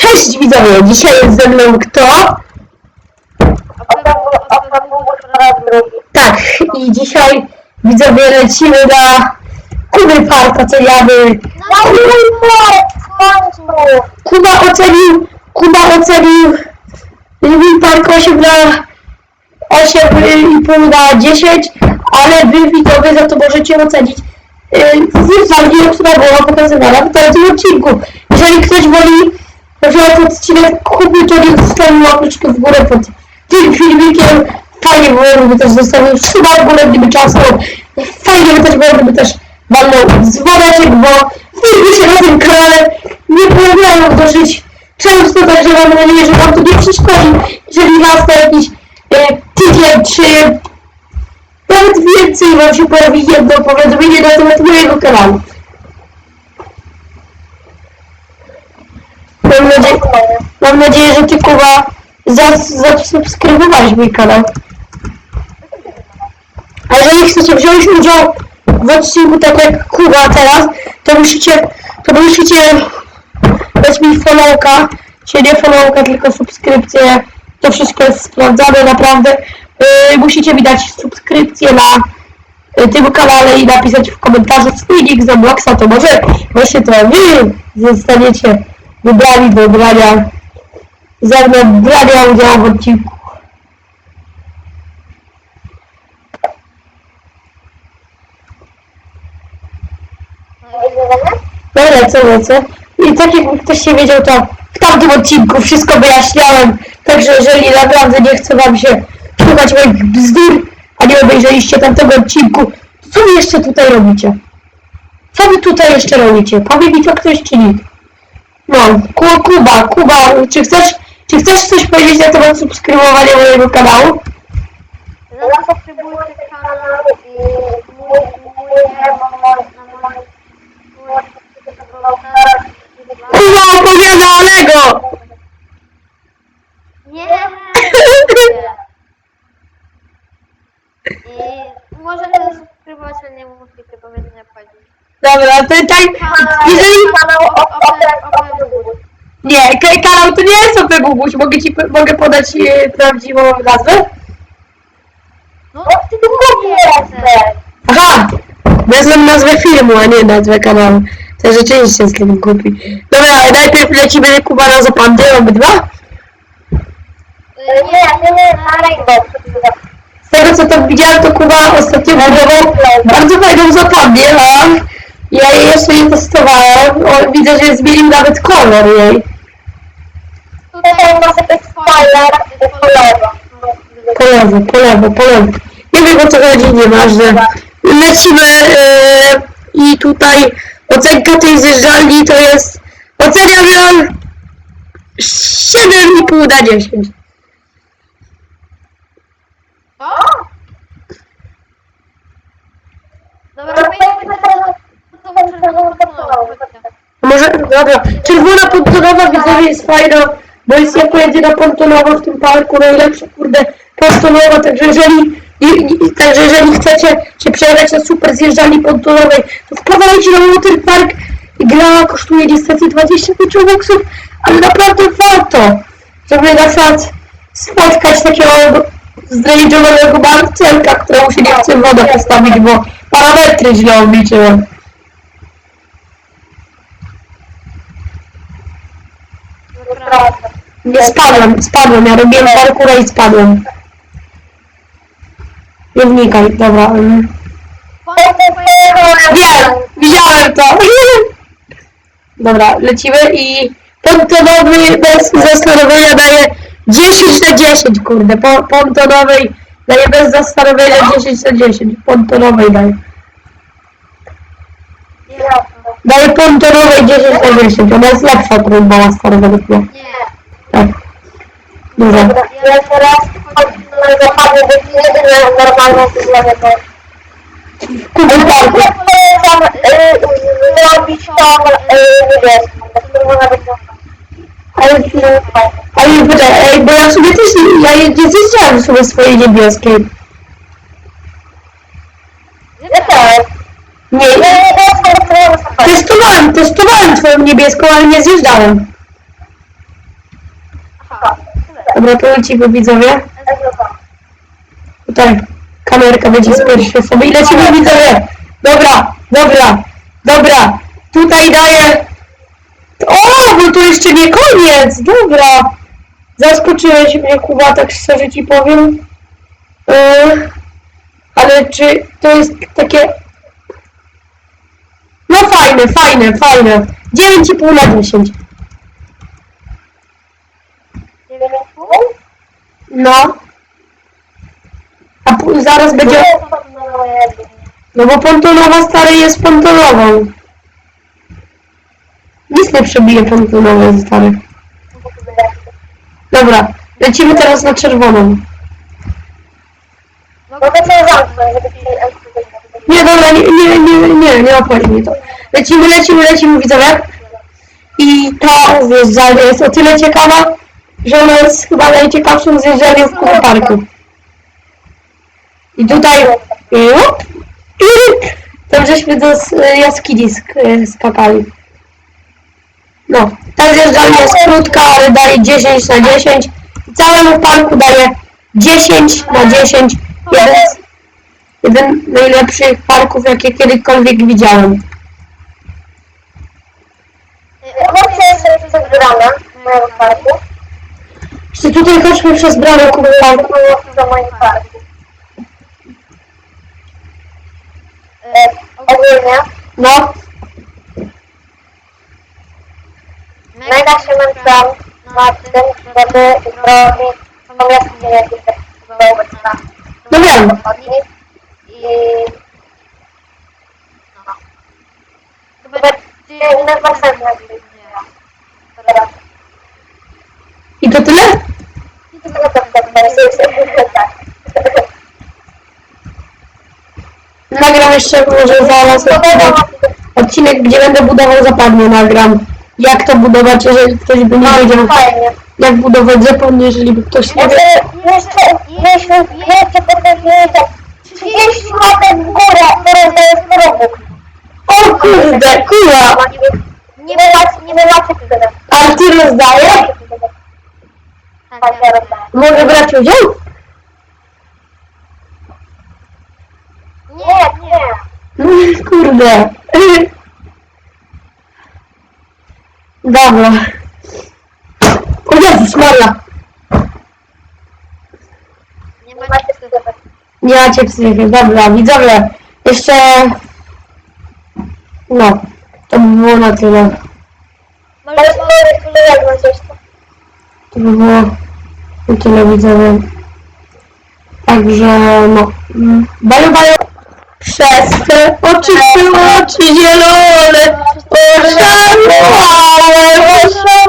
Cześć widzowie, dzisiaj jest ze mną kto? Tak, i dzisiaj widzowie lecimy na Kuby Park oceniamy. Kuba ocenił, Kuba ocenił Lubin Park 8 na 8,5 na 10, ale wy widzowie za to możecie ocenić zresztą która była pokazywana w tym odcinku. Jeżeli ktoś woli przykład odcinek Kuby, to niech zostawi łapeczkę w górę pod tym filmikiem. Fajnie było, gdyby też zostawił trzyma w górę, gdyby czasu. Fajnie by też było, gdyby też walnął dzwoneczek, bo filmy się na tym kanale nie pojawiają dosyć często, także mam nadzieję, że wam to nie przeszkodzi. Jeżeli was na jakiś e, tydzień czy nawet więcej wam się pojawi jedno powiadomienie na temat mojego kanału. Mam nadzieję, że ty Kuba zas- zasubskrybowałeś mój kanał. A jeżeli chcecie wziąć udział w odcinku tak jak Kuba teraz, to musicie, to musicie dać mi followka, czy nie followka, tylko subskrypcję. To wszystko jest sprawdzane naprawdę. Yy, musicie mi dać subskrypcję na y, tym kanale i napisać w komentarzu swój nick za Bloxa, to może właśnie to wy zostaniecie wybrani do brania ze mną brania udziału w odcinku. No lecę, lecę. I tak jakby ktoś nie wiedział, to w tamtym odcinku wszystko wyjaśniałem. Także jeżeli naprawdę nie chce wam się słuchać moich bzdur, a nie obejrzeliście tamtego odcinku, co wy jeszcze tutaj robicie? Co wy tutaj jeszcze robicie? Powie mi to ktoś czy nie? No, Ku- Kuba, Kuba, czy chcesz, czy chcesz coś powiedzieć na temat subskrybowania mojego kanału? Zasubskrybujcie kanał i mój, mój, mój, Kuba opowiada o Lego! Nie! I możecie zasubskrybować, ale nie musicie powiedzenia wchodzić. Dobra, to tak, jeżeli... Kanał Nie, k- kanał to nie jest Opel Guguś, mogę ci, mogę podać e, prawdziwą nazwę? No ty tu jesteś! Aha! Wezmę nazwę filmu, a nie nazwę kanału. To rzeczywiście jest tym głupi. Dobra, najpierw lecimy Kuba na zapandy, obydwa. Nie, nie, nie, na Rainbow. Z tego co tam widziałem, to Kuba ostatnio budował bardzo fajną zapadnię, a ja jej jeszcze nie testowałem. O, widzę, że zmienił nawet kolor jej. Tutaj może być spoiler, po lewo. Po lewo, po lewo, po lewo. Nie wiem o co chodzi, nieważne. Lecimy yy, i tutaj ocenka tej zjeżdżalni to jest oceniam ją 7,5 na 10. O! Dobra, pojedziemy teraz do czerwonego kanału. A może, dobra, czerwona pontonowa widzowie jest fajna, bo jest jak pojedzie na pontonowo w tym parku, najlepsza kurde pontonowa, także jeżeli i, i, także jeżeli chcecie się przejechać na super zjeżdżalni pontonowej, to wpadajcie na Water Park. Gra kosztuje niestety 25 boksów, ale naprawdę warto, żeby na przykład spotkać takiego zdrajczonego Marcelka, któremu się nie chce wodę postawić, bo parametry źle obliczyłem. Nie spadłem, spadłem, ja robiłem parkour i spadłem. Nie wnikaj, dobra. Wiem, widziałem to. Dobra, lecimy i pontonowy bez zastanowienia daje 10 na 10, kurde. Po, pontonowej daje bez zastanowienia 10 na 10. Pontonowej daje. Daje pontonowej 10 na 10. Ona jest lepsza od Rainbowa starego chyba. Nie. Tak. Dobra. Ja teraz wchodzimy na zapadę, bo jedyne normalne zjeżdżalnie Kuba parku. Polecam zrobić tą niebieską, to może być Ale, ale ej, bo ja sobie też, ja nie zjeżdżałem sobie swojej niebieskiej. Ja też. Nie, Ja niebieską, którą zapadę. Testowałem, testowałem twoją niebieską, ale nie zjeżdżałem. Dobra, to lecimy widzowie. Tutaj kamerka będzie z pierwszej osoby i lecimy widzowie. Dobra, dobra, dobra. Tutaj daję... O, bo to jeszcze nie koniec. Dobra. Zaskoczyłeś mnie, Kuba, tak szczerze ci powiem. Yy, ale czy to jest takie... No fajne, fajne, fajne. 9,5 na 10. Nie wiem, jak tu? No. A zaraz będzie... To No bo pontonowa stary jest pontonową. Nic nie przebije pontonowe stary. Dobra, lecimy teraz na czerwoną. Mogę cię zamknąć, żeby Nie, dobra, nie, nie, nie, nie, nie obchodzi mnie to. Lecimy, lecimy, lecimy widzowie. I to zjeżdżalnia jest o tyle ciekawa, że ona jest chyba najciekawszym zjeżdżalnią w Kuba Parku. I tutaj... Jup, jup, tam żeśmy do jaskini sk- skakali. No, ta zjeżdżalnia jest krótka, ale daje 10 na 10. I całemu parku daje 10 na 10. Jeden, jeden z najlepszych parków, jakie kiedykolwiek widziałem. Chodźcie jeszcze przez bramę mojego parku. Jeszcze tutaj chodźmy przez bramę Kuba Parku. do moim parku. E, Ogólnie, No, mega się męczyłam nad tym, żeby zrobić tą jaskinię, jak jest tak obecna. No wiem. No. To będzie i to tyle? I to tylko. Nagram jeszcze może zaraz odcinek, odcinek, gdzie będę budował zapadnie, nagram. Jak to budować, jeżeli ktoś by nie wiedział, Fajnie. jak budować zapłon, jeżeli by ktoś nie Może wiedział. jeszcze, jeśli wiecie, potem wiecie, 30 łapek w górę, teraz to jest robóg. O kurde, kurwa! Nie wylacie, nie wylacie tyle. A ty rozdajesz? Tak, ja rozdaję. Może brać udział? Nie, nie. No kurde. Dobra. O Jezus Maria. Nie macie tyle. Ja cię wstydzę. Dobra, widzowie. Jeszcze... No. To by było na tyle. Ale to jak na coś to. To by było na tyle, widzowie. Także no. Baju, baju. Przez te oczy, oczy zielone. Oszalałem, oszalałem.